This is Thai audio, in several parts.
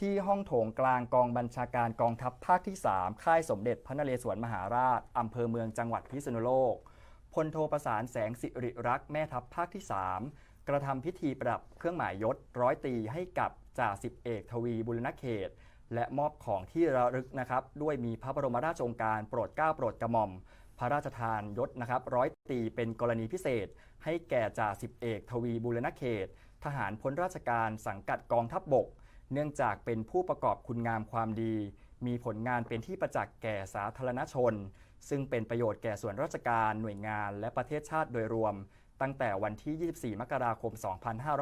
ที่ห้องโถงกลางกองบัญชาการกองทัพภาคที่ 3 ค่ายสมเด็จพระนเรศวรมหาราช อำเภอเมืองจังหวัดพิษณุโลก พลโทประสานแสงสิริรักษ์แม่ทัพภาคที่ 3 กระทำพิธีประดับเครื่องหมายยศร้อยตีให้กับจ่าสิบเอกทวีบุรณเขต และมอบของที่ระลึกนะครับด้วยมีพระบรมราชโองการโปรดเกล้าโปรดกระหม่อม พระราชทานยศนะครับร้อยตีเป็นกรณีพิเศษ ให้แก่จ่าสิบเอกทวีบุรณเขต ทหารพ้นราชการสังกัดกองทัพบบก เนื่องจากเป็นผู้ประกอบคุณงามความดี มีผลงานเป็นที่ประจักษ์แก่สาธารณชน ซึ่งเป็นประโยชน์แก่ส่วนราชการหน่วยงานและประเทศชาติโดยรวม ตั้งแต่วันที่ 24 มกราคม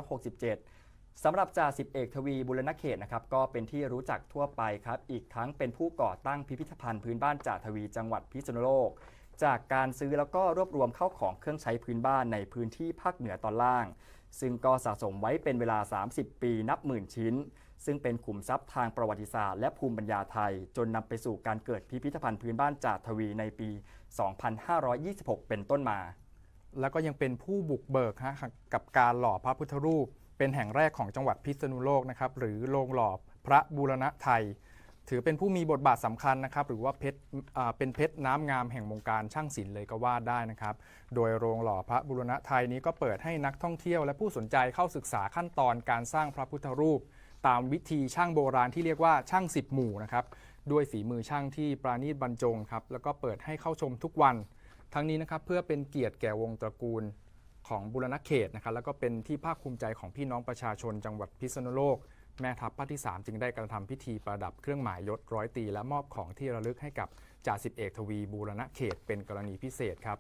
2567 สำหรับจ่าสิบเอกทวีบุรณเขตนะครับก็เป็นที่รู้จักทั่วไปครับ อีกทั้งเป็นผู้ก่อตั้งพิพิธภัณฑ์พื้นบ้านจ่าทวีจังหวัดพิษณุโลก จากการซื้อแล้วก็รวบรวมเข้าของเครื่องใช้พื้นบ้านในพื้นที่ภาคเหนือตอนล่าง ซึ่งก็สะสมไว้เป็นเวลา 30 ปีนับหมื่นชิ้น ซึ่งเป็นขุมทรัพย์ทางประวัติศาสตร์และภูมิปัญญาไทย จนนำไปสู่การเกิดพิพิธภัณฑ์พื้นบ้านจ่าทวีในปี 2526 เป็นต้นมา แล้วก็ยังเป็นผู้บุกเบิกฮะกับการหล่อพระพุทธรูป เป็นแห่งแรกของจังหวัดพิษณุโลกนะครับหรือโรงหล่อพระบูรณะไทย ถือเป็นผู้มีบทบาทสำคัญนะครับ หรือว่าเพชรเป็นเพชรน้ำงามแห่งวงการช่างศิลป์เลยก็ว่าได้นะครับ โดยโรงหล่อพระบูรณะไทยนี้ก็เปิดให้นักท่องเที่ยวและผู้สนใจเข้าศึกษาขั้นตอนการสร้างพระพุทธรูป ตามวิธีช่างโบราณที่เรียกว่าช่างสิบหมู่นะครับด้วยฝีมือช่างที่ปราณีตบรรจงครับแล้วก็เปิดให้เข้าชมทุกวัน ทั้งนี้นะครับเพื่อเป็นเกียรติแก่วงตระกูลของบุรณะเขตนะครับแล้วก็เป็นที่ภาคภูมิใจของพี่น้องประชาชนจังหวัดพิษณุโลก แม่ทัพภาคที่ 3 จึงได้กระทำพิธีประดับเครื่องหมายยศร้อยตี และมอบของที่ระลึกให้กับจ่าสิบเอกทวีบูรณะเขตเป็นกรณีพิเศษครับ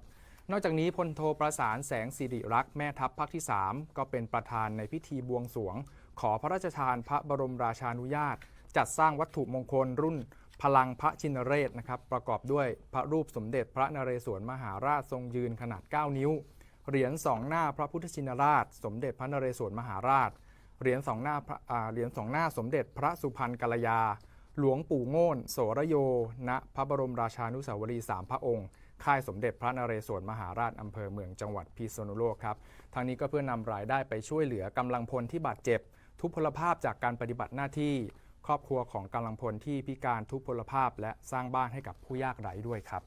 นอกจากนี้พลโทประสานแสงสิริรักษ์แม่ทัพภาคที่ 3 ก็เป็นประธานในพิธีบวงสวง ขอพระราชทานพระบรมราชานุญาต จัดสร้างวัตถุมงคลรุ่นพลังพระชินเรศนะครับประกอบด้วยพระรูปสมเด็จพระนเรศวรมหาราชทรงยืนขนาด 9 นิ้ว เหรียญสองหน้าพระพุทธชินราช สมเด็จพระนเรศวรมหาราช เหรียญสองหน้าเหรียญสองหน้าสมเด็จพระสุพรรณกัลยา หลวงปู่โง่นโสระโย ณ พระบรมราชานุสาวรีสามพระองค์ ค่ายสมเด็จพระนเรศวรมหาราชอำเภอเมืองจังหวัดพิษณุโลกครับ ทางนี้ก็เพื่อนำรายได้ไปช่วยเหลือกำลังพลที่บาดเจ็บ ทุพพลภาพจากการปฏิบัติหน้าที่ ครอบครัวของกำลังพลที่พิการทุพพลภาพ และสร้างบ้านให้กับผู้ยากไร้ด้วยครับ